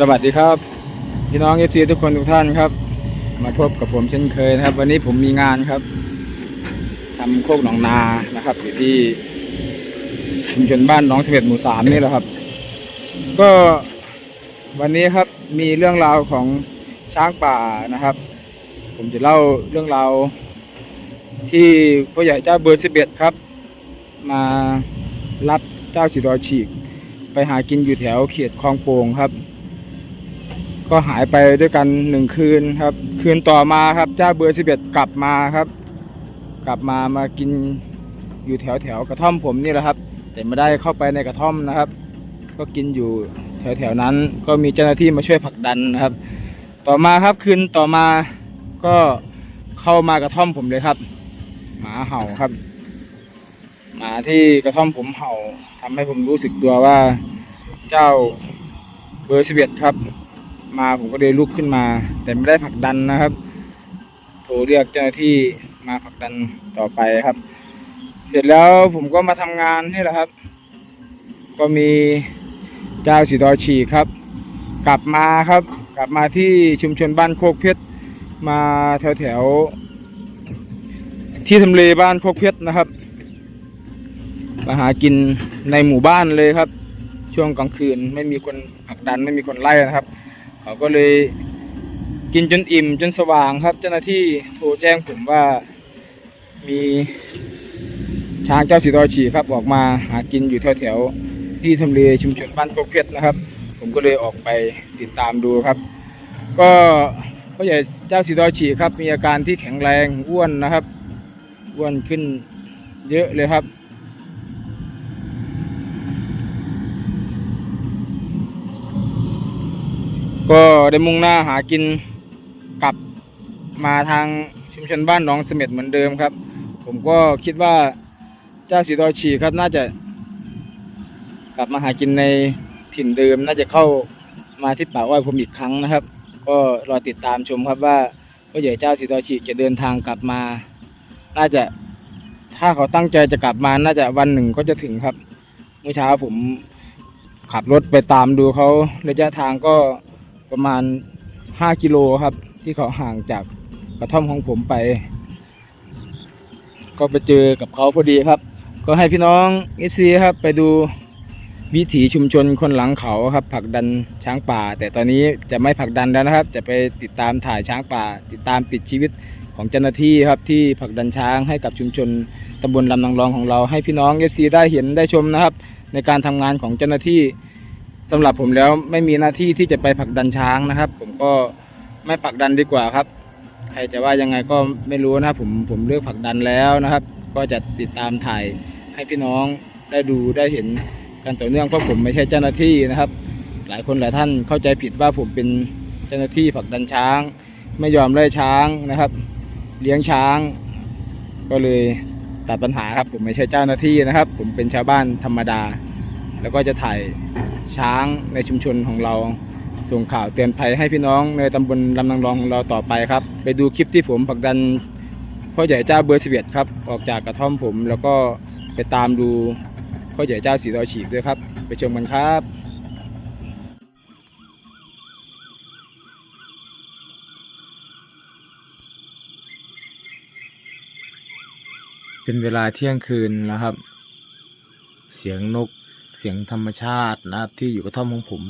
สวัสดีครับ พี่น้องเอฟซีทุกคนทุกท่านครับ มาพบกับผมเช่นเคยนะครับ วันนี้ผมมีงานครับทำโคกหนองนานะครับ อยู่ที่ชุมชนบ้านหนองเสม็ดหมู่สามนี่แหละครับ ก็วันนี้ครับมีเรื่องราวของช้างป่านะครับ ผมจะเล่าเรื่องราวที่พ่อใหญ่เจ้าเบอร์สิบเอ็ดครับ มารับเจ้าสีดอฉีก ไปหากินอยู่แถวเขตคลองโป่งครับ ก็หายไปด้วยกันหนึ่งคืนครับ คืนต่อมาครับเจ้าเบอร์สิบเอ็ดกลับมาครับ กลับมามากินอยู่แถวแถวกระท่อมผมนี่แหละครับ แต่ไม่ได้เข้าไปในกระท่อมนะครับ ก็กินอยู่แถวแถวนั้น ก็มีเจ้าหน้าที่มาช่วยผลักดันนะครับ ต่อมาครับคืนต่อมาก็เข้ามากระท่อมผมเลยครับ หมาเห่าครับ หมาที่กระท่อมผมเห่าทำให้ผมรู้สึกตัวว่าเจ้าเบอร์สิบเอ็ดครับ มาผมก็เลยลุกขึ้นมา แต่ไม่ได้ผลักดันนะครับ โทรเรียกเจ้าหน้าที่มาผลักดันต่อไปครับ เสร็จแล้วผมก็มาทำงานนี่แหละครับ ก็มีเจ้าสีดอฉีครับ กลับมาครับ กลับมาที่ชุมชนบ้านโคกเพชรมาแถวแถวที่ทำเลบ้านโคกเพชรนะครับมาหากินในหมู่บ้านเลยครับ ช่วงกลางคืนไม่มีคนผลักดันไม่มีคนไล่นะครับ เขาก็เลยกินจนอิ่มจนสว่างครับ เจ้าหน้าที่โทรแจ้งผมว่ามีช้างเจ้าสีดอฉีครับออกมาหากินอยู่แถวๆที่ทำเลชุมชนบ้านโคกเพชรนะครับ ผมก็เลยออกไปติดตามดูครับ ก็พ่อใหญ่เจ้าสีดอฉีครับ มีอาการที่แข็งแรงอ้วนนะครับอ้วนขึ้นเยอะเลยครับ ก็ได้มุ่งหน้าหากินกลับมาทางชุมชนบ้านหนองเสม็ดเหมือนเดิมครับ ผมก็คิดว่าเจ้าสีดอฉีครับน่าจะ กลับมาหากินในถิ่นเดิม น่าจะเข้ามาที่ป่าอ้อยผมอีกครั้งนะครับ ก็รอติดตามชมครับว่าพ่อใหญ่เจ้าสีดอฉีจะเดินทางกลับมา น่าจะถ้าเขาตั้งใจจะกลับมาน่าจะวันหนึ่งก็จะถึงครับเมื่อเช้าผมขับรถไปตามดูเขาระยะทางก็ ประมาณ 5 กิโลครับ ที่เขาห่างจากกระท่อมของผมไป ก็ไปเจอกับเขาพอดีครับ ก็ให้พี่น้อง FC ครับไปดูวิถีชุมชนคนหลังเขาครับผลักดันช้างป่า แต่ตอนนี้จะไม่ผลักดันแล้วนะครับ จะไปติดตามถ่ายช้างป่า ติดตามติดชีวิตของเจ้าหน้าที่ครับที่ผลักดันช้างให้กับชุมชนตำบลลำนางรองของเราให้พี่น้อง FC ได้เห็นได้ชมนะครับ ในการทำงานของเจ้าหน้าที่ สำหรับผมแล้วไม่มีหน้าที่ที่จะไปผลักดันช้างนะครับ ผมก็ไม่ผลักดันดีกว่าครับ ใครจะว่ายังไงก็ไม่รู้นะครับผมผมเลือกผลักดันแล้วนะครับ ก็จะติดตามถ่ายให้พี่น้องได้ดูได้เห็นกันต่อเนื่องเพราะผมไม่ใช่เจ้าหน้าที่นะครับ หลายคนหลายท่านเข้าใจผิดว่าผมเป็นเจ้าหน้าที่ผลักดันช้าง ไม่ยอมไล่ช้างนะครับ เลี้ยงช้าง ก็เลยตัดปัญหาครับผมไม่ใช่เจ้าหน้าที่นะครับ ผมเป็นชาวบ้านธรรมดา แล้วก็จะถ่าย ช้างในชุมชนของเรา ส่งข่าวเตือนภัยให้พี่น้องในตำบลลำนางรองของเราต่อไปครับ ไปดูคลิปที่ผมผลักดันพ่อใหญ่เจ้าเบอร์สิบเอ็ดครับออกจากกระท่อมผม แล้วก็ไปตามดูพ่อใหญ่เจ้าสีดอยฉีกด้วยครับ ไปชมกันครับเป็นเวลาเที่ยงคืนแล้วครับ เสียงนก เสียงธรรมชาตินะครับ ที่อยู่กระท่อมของผม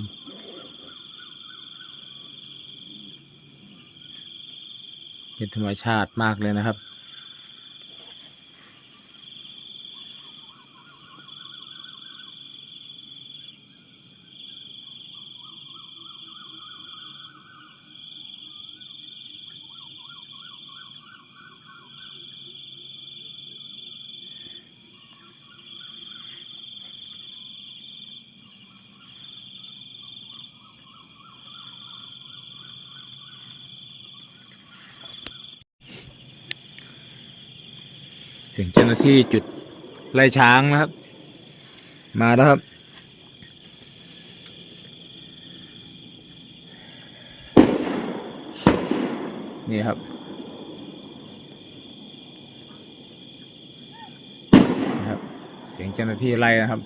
เป็นธรรมชาติมากเลยนะครับ สียงเจ้าหน้าที่จุดไล่ช้างนะครับ มาแล้วครับ นี่ครับนะครับเสียงเจ้าหน้าที่ไล่นะครับ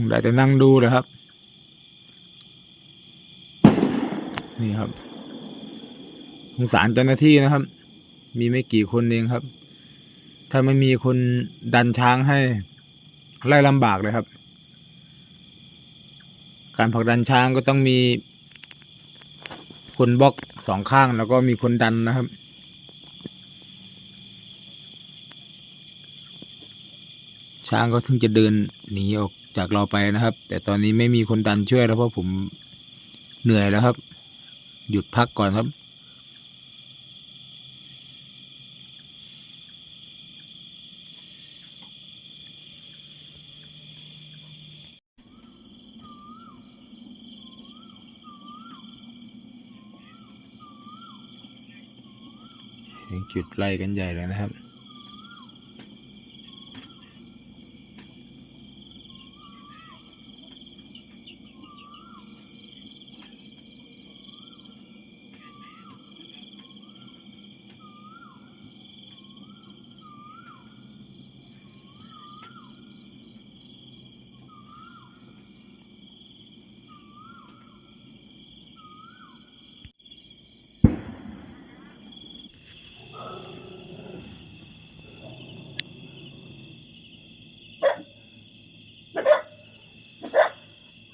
งได้แต่นั่งดูเลยครับ นี่ครับสงสารเจ้าหน้าที่นะครับ มีไม่กี่คนเองครับ ถ้าไม่มีคนดันช้างให้ไล่ลำบากเลยครับ การผลักดันช้างก็ต้องมีคนบล็อกสองข้างแล้วก็มีคนดันนะครับช้างก็ถึงจะเดินหนีออก จากเราไปนะครับ แต่ตอนนี้ไม่มีคนดันช่วยแล้วเพราะผมเหนื่อยแล้วครับ หยุดพักก่อนครับเสียงจุดไล่กันใหญ่เลยนะครับ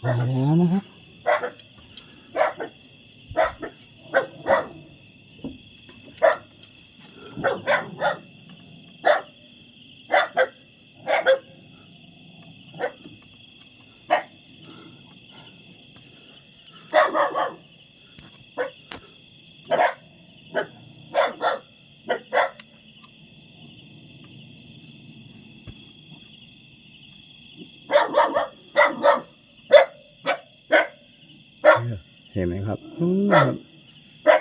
มาแล้วนะครับ เห็นไหมครับอืมครับ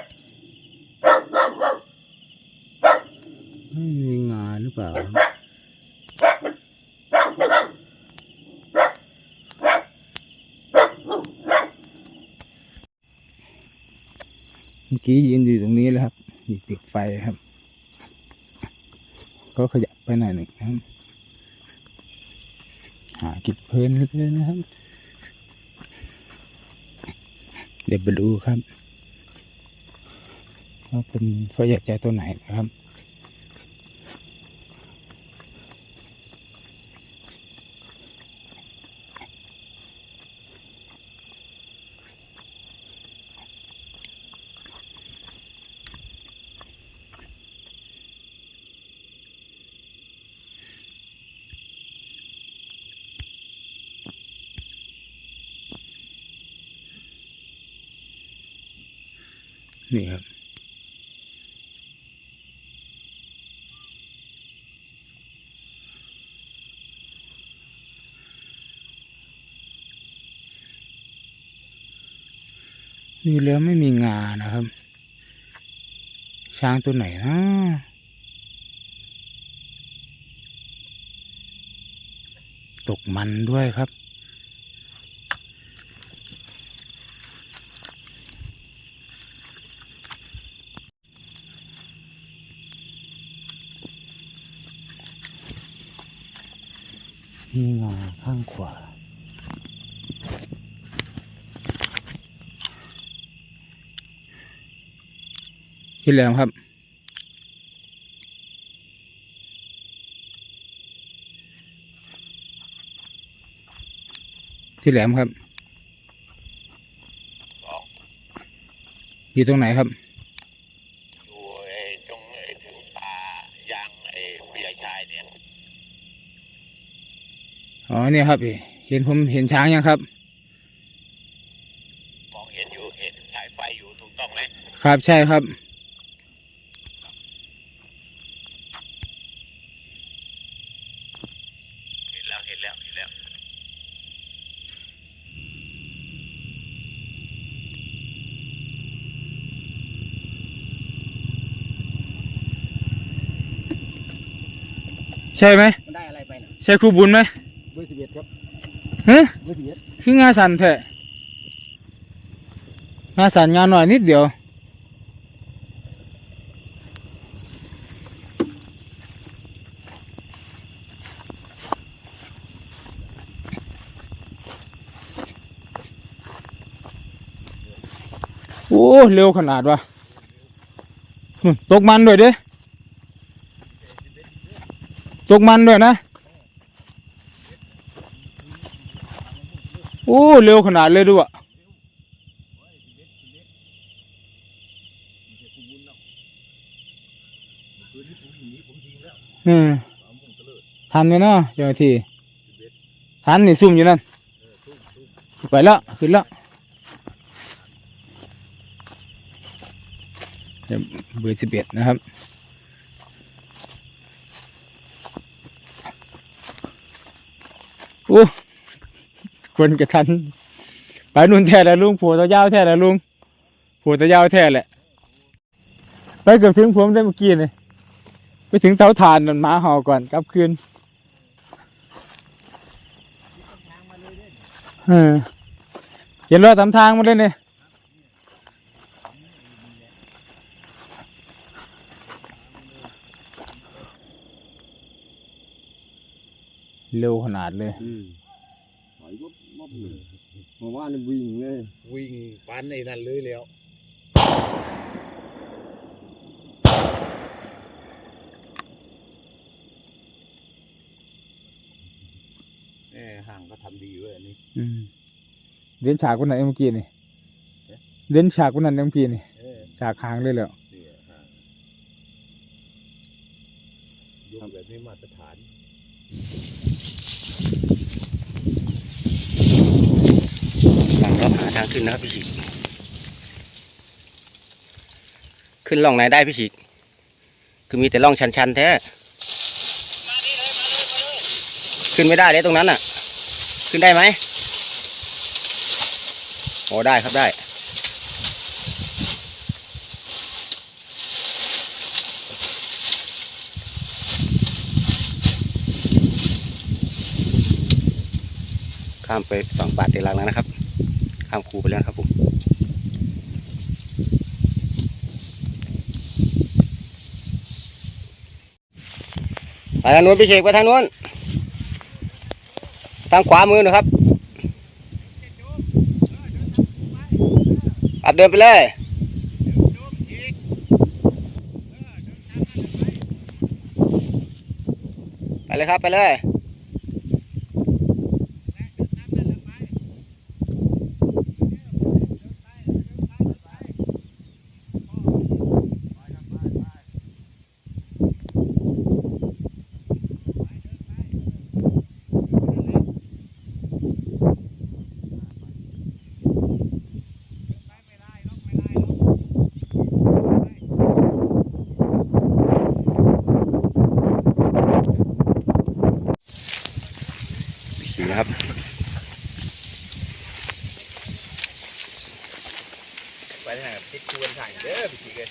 ไม่มีงานหรือเปล่าเมื่อกี้ยืนอยู่ตรงนี้แล้วครับอยู่ติดไฟครับ ก็ขยับไปหน่อยหนึ่งนะครับ หากิดเพลินเลยนะครับ เดี๋ยวไปดูครับว่าเป็นพ่อใหญ่ใจตัวไหนนะครับ นี่ครับนี่แล้วไม่มีงานะครับ ช้างตัวไหนนะตกมันด้วยครับ มีงา ข้างขวาที่แหลมครับ ที่แหลมครับสองอยู่ตรงไหนครับ นี้ครับเห็นผมเห็นช้างยังครับมองเห็นอยู่เห็นสายไฟอยู่ถูกต้องไหมครับใช่ครับ เห็นแล้วเห็นแล้วเห็นแล้วใช่ไหมได้อะไรไปนะใช่ครูบุญไหม ฮะเบอร์สิบเอ็ดคืองาสันแท้งาสันงานหน่อยนิดเดียวโอ้เร็วขนาดวะตกมันด้วยเด้ตกมันด้วยนะ อ้เร็วขนาดเลยดูอะอืมทันเลยเนาะเจ้าหน้าที่ทันนี่ซุ่มอยู่นั่นไปแล้วขึ้นแล้วเดี๋ยวเบอร์สิบเอ็ดนะครับโอ้ คนกระทันไปนุ่นแท้แล้วลุงผัวตะยาวแท้แล้วลุงผัวตะยาวแท้แหละ ไปเกือบถึงผมได้เมื่อกี้นี่ไปถึงเตาถ่านนันหมาเห่าก่อนกลับคืนเออเห็นรถตามทางมาเลยเนี่ยเร็วขนาดเลย อืมหอยก็มอบ เลยเมื่อวานนี่วิ่งเลย วิ่งปันไอ้นั่นเลยแล้วแม่ห่างก็ทำดีเว้ยอันนี้ อืมเล่นฉากคนไหนเมื่อกี้นี่เล่นฉากคนนั้นเมื่อกี้นี่เออฉากค้างเลยเหรอเนี่ยห่างยกแบบนี้มาตรฐาน หลังเรางขึ้นนะครับพี่ฉีกขึ้นล่องไหนได้พี่ฉีกคือมีแต่ล่องชันๆแท้ขึ้นไม่ได้เลยตรงนั้นน่ะ ขึ้นได้ไหมโอ้ได้ครับได้ ข้ามไปฝั่งป่าเตลังแล้วนะครับ ข้ามคูไปแล้วครับผมไปทางนู้นพี่เชกไปทางนู้นทางขวามือนะครับอัดเดินไปเลยไปเลยครับไปเลย ขี่นะครับ ไปทางติดควรถ่ายเด้อพี่เลย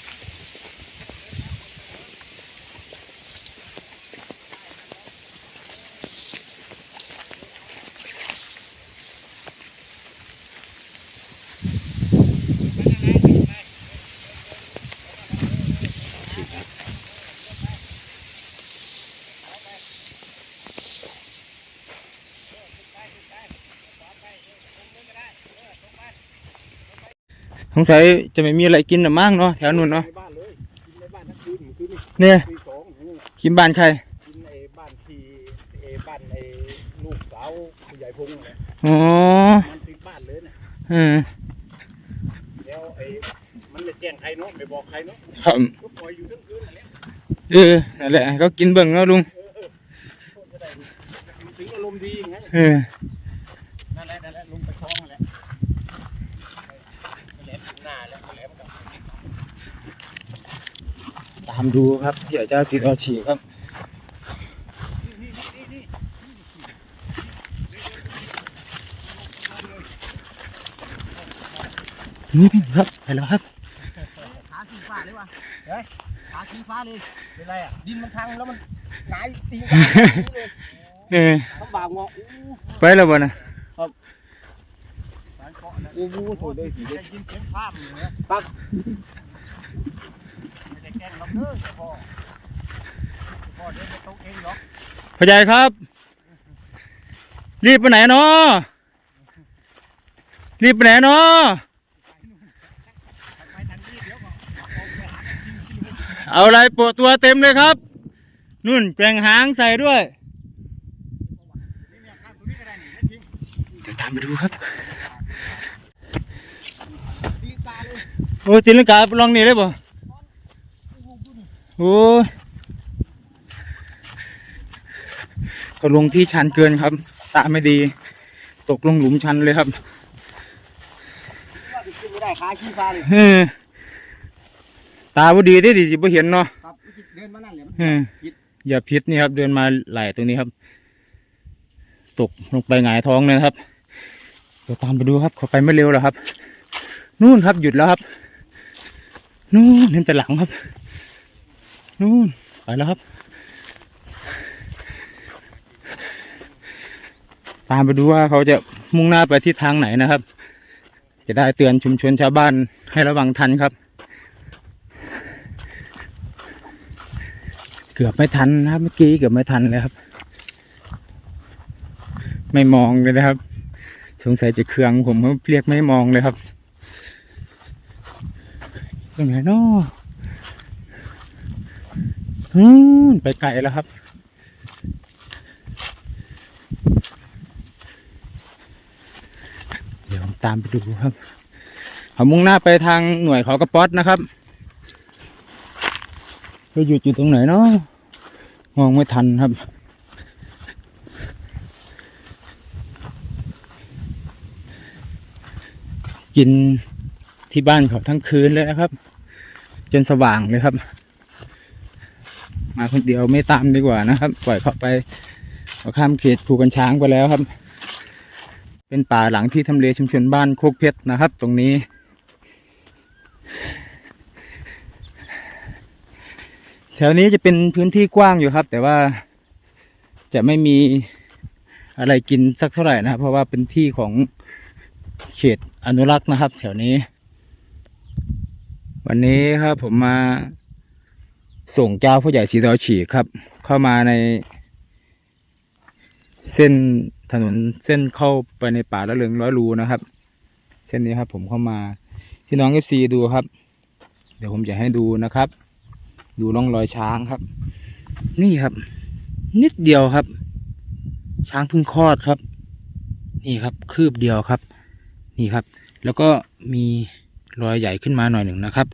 สงสัยจะไม่มีอะไรกินหรือมั้งเนาะแถวนู้นเนาะในบ้านเลยกินในบ้านทั้งคืนคืนนี้เนี่ยตีสองนี่กินบ้านใครกินไอ้บ้านที่ไอ้บ้านไอ้ลูกสาวผู้ใหญ่พงษ์นั่นแหละอ๋อมันติดบ้านเลยนะเออแล้วไอ้มันจะแจ้งใครเนาะไม่บอกใครเนาะครับก็ปล่อยอยู่ทั้งคืนนั่นแหละเออนั่นแหละก็กินเบิ่งแล้วลุงเออเออโทษก็ได้ถึงอารมณ์ดีอย่างไงเออนั่นแหละนั่นแหละลงไปคล้องนั่นแหละ ตามดูครับเดี๋ยวจะสีเอาฉีครับนี่ครับไปแล้วครับขาสีฟ้าเลยวะเฮ้ยขาสีฟ้าเลยเป็นไรอะดินมันพังแล้วมันหงายตีนเลยเออลำบากงอไปแล้วบ่นะครับ โอ้โหโถได้สีได้ยินเสียงภาพอยู่นะครับไม่ได้แกล้งเราเด้อเจ้าพ่อเจ้าพ่อเดินไปตเองหรอกพ่อใหญ่ครับ รีบไปไหนเนาะรีบไปไหนเนาะไปทางนี้เดี๋ยวก่อเอาไปหากินกินให้เอาอะไรปวดตัวเต็มเลยครับ นุ่นแกว่งหางใส่ด้วย นี่เนี่ยข้างตรงนี้ก็ได้นี่นทิ้ง เดี๋ยวตามไปดูครับ ตีนกาเลย โอ้ตีลังกาลองนี่เลยบ่โอ้ยเขาลงที่ชันเกินครับ ตาไม่ดี ตกลงหลุมชันเลยครับว่าจะขึ้นไม่ได้ขาขี้ฟ้าเลยเออตาบ่ดีได้ดิสิบ่เห็นเนาะครับเดินมานั่นเลยมันเอออย่าพิษนี่ครับ เดินมาไหลตรงนี้ครับ ตกลงไปหงายท้องเลยนะครับเดี๋ยวตามไปดูครับเขาไปไม่เร็วแล้วครับ นู่นครับหยุดแล้วครับ นู่นเห็นแต่หลังครับ นู่นไปแล้วครับ ตามไปดูว่าเขาจะมุ่งหน้าไปที่ทางไหนนะครับ จะได้เตือนชุมชนชาวบ้านให้ระวังทันครับ เกือบไม่ทันนะครับเมื่อกี้เกือบไม่ทันเลยครับ ไม่มองเลยนะครับ สงสัยจะเคืองผมเรียกไม่มองเลยครับ ตรงไหนเนาะอืมไปไกลแล้วครับ เดี๋ยวผมตามไปดูครับเขามุ่งหน้าไปทางหน่วยเขากระป๊อดนะครับไปหยุดอยู่ตรงไหนเนาะมองไม่ทันครับกิน ที่บ้านเขาทั้งคืนเลยนะครับ จนสว่างเลยครับ มาคนเดียวไม่ตามดีกว่านะครับ ปล่อยเขาไปเขาข้ามเขตภูกันช้างไปแล้วครับ เป็นป่าหลังที่ทำเลชุมชนบ้านโคกเพชรนะครับ ตรงนี้แถวนี้จะเป็นพื้นที่กว้างอยู่ครับ แต่ว่าจะไม่มีอะไรกินสักเท่าไหร่นะครับเพราะว่าเป็นที่ของเขตอนุรักษ์นะครับ แถวนี้ วันนี้ครับผมมาส่งเจ้าผู้ใหญ่สีดอฉีกครับ เข้ามาใน เส้นถนนเส้นเข้าไปในป่าละเริงร้อยรูนะครับ เส้นนี้ครับผมเข้ามาพี่น้องเอฟซีดูครับ เดี๋ยวผมจะให้ดูนะครับ ดูร่องรอยช้างครับ นี่ครับ นิดเดียวครับ ช้างเพิ่งคลอดครับ นี่ครับคืบเดียวครับ นี่ครับ แล้วก็มี รอยใหญ่ขึ้นมาหน่อยหนึ่งนะครับ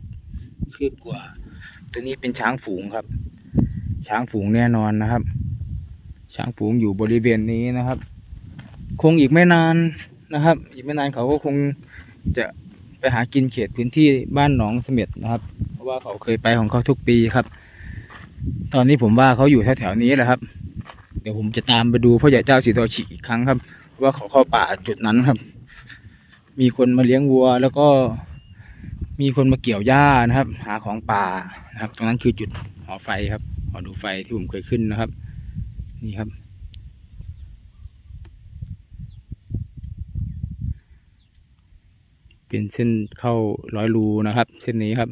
คืบกว่า ตัวนี้เป็นช้างฝูงครับ ช้างฝูงแน่นอนนะครับ ช้างฝูงอยู่บริเวณนี้นะครับ คงอีกไม่นานนะครับ อีกไม่นานเขาก็คงจะไปหากินเขตพื้นที่บ้านหนองเสม็ดนะครับ เพราะว่าเขาเคยไปของเขาทุกปีครับ ตอนนี้ผมว่าเขาอยู่แถวๆนี้แหละครับ เดี๋ยวผมจะตามไปดูพ่อใหญ่เจ้าสีทอฉีอีกครั้งครับ ว่าเขาเข้าป่าจุดนั้นครับ มีคนมาเลี้ยงวัวแล้วก็ มีคนมาเกี่ยวหญ้านะครับ หาของป่านะครับ ตรงนั้นคือจุดหอไฟครับหอดูไฟที่ผมเคยขึ้นนะครับ นี่ครับ เป็นเส้นเข้าร้อยรูนะครับ เส้นนี้ครับ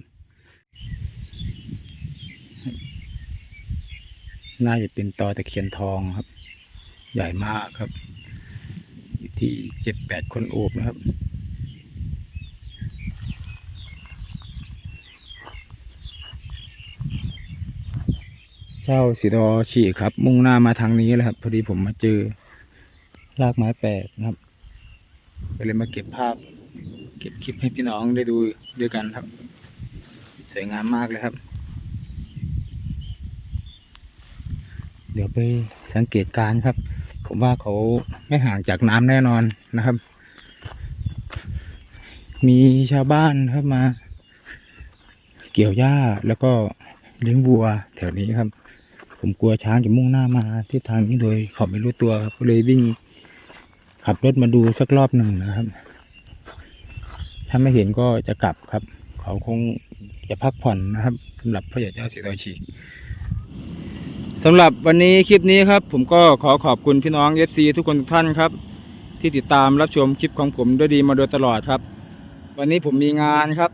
น่าจะเป็นตอตะเคียนทองครับ ใหญ่มากครับ ที่เจ็ดแปดคนโอบนะครับ เจ้าสีดอฉีกครับ มุ่งหน้ามาทางนี้แหละครับ พอดีผมมาเจอรากไม้แปลกนะครับก็เลยมาเก็บภาพ เก็บคลิปให้พี่น้องได้ดูด้วยกันครับ สวยงามมากเลยครับ เดี๋ยวไปสังเกตการครับ ผมว่าเขาไม่ห่างจากน้ำแน่นอนนะครับ มีชาวบ้านครับมา เกี่ยวหญ้าแล้วก็เลี้ยงวัวแถวนี้ครับ ผมกลัวช้างจะมุ่งหน้ามาที่ทางนี้โดยเขาไม่รู้ตัวครับก็เลยวิ่งขับรถมาดูสักรอบหนึ่งนะครับ ถ้าไม่เห็นก็จะกลับครับ เขาคงจะพักผ่อนนะครับสำหรับพระยาเจ้าสีดอยฉีกสำหรับวันนี้คลิปนี้ครับ ผมก็ขอขอบคุณพี่น้อง FC ทุกคนทุกท่านครับ ที่ติดตามรับชมคลิปของผมด้วยดีมาโดยตลอดครับ วันนี้ผมมีงานครับ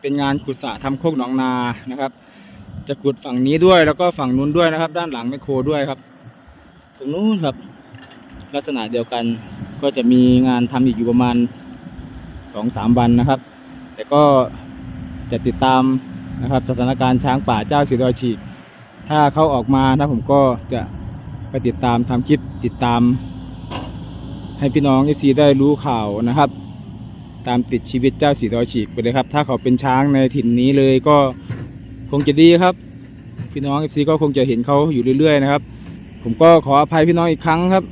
เป็นงานขุดสระทำโคกหนองนานะครับ จะขุดฝั่งนี้ด้วยแล้วก็ฝั่งนู้นด้วยนะครับ ด้านหลังไมโครด้วยครับ ตรงนู้นครับ ลักษณะเดียวกันก็จะมีงานทำอีกอยู่ประมาณสองสามวันนะครับ แต่ก็จะติดตามนะครับ สถานการณ์ช้างป่าเจ้าสีดอยฉีก ถ้าเขาออกมานะผมก็จะไปติดตามทำคลิปติดตาม ให้พี่น้อง FC ได้รู้ข่าวนะครับ ตามติดชีวิตเจ้าสีดอยฉีกไปเลยครับ ถ้าเขาเป็นช้างในถิ่นนี้เลยก็ คงจะดีครับ พี่น้อง FC ก็คงจะเห็นเขาอยู่เรื่อยๆนะครับ ผมก็ขออภัยพี่น้องอีกครั้งครับ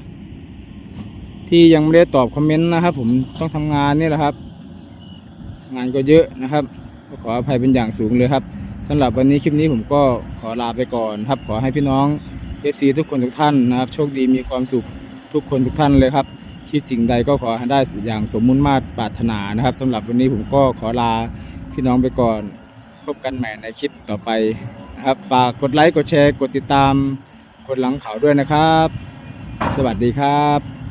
ที่ยังไม่ได้ตอบคอมเมนต์นะครับผมต้องทำงานนี่แหละครับ งานก็เยอะนะครับก็ขออภัยเป็นอย่างสูงเลยครับสำหรับวันนี้คลิปนี้ผมก็ขอลาไปก่อนครับ ขอให้พี่น้อง FC ทุกคนทุกท่านนะครับ โชคดีมีความสุขทุกคนทุกท่านเลยครับคิดสิ่งใดก็ขอให้ได้อย่างสมมุติมาตรปรารถนานะครับสำหรับวันนี้ผมก็ขอลาพี่น้องไปก่อน พบกันใหม่ในคลิปต่อไปนะครับ ฝากกดไลค์ กดแชร์ กดติดตาม กดหลังเขาด้วยนะครับ สวัสดีครับ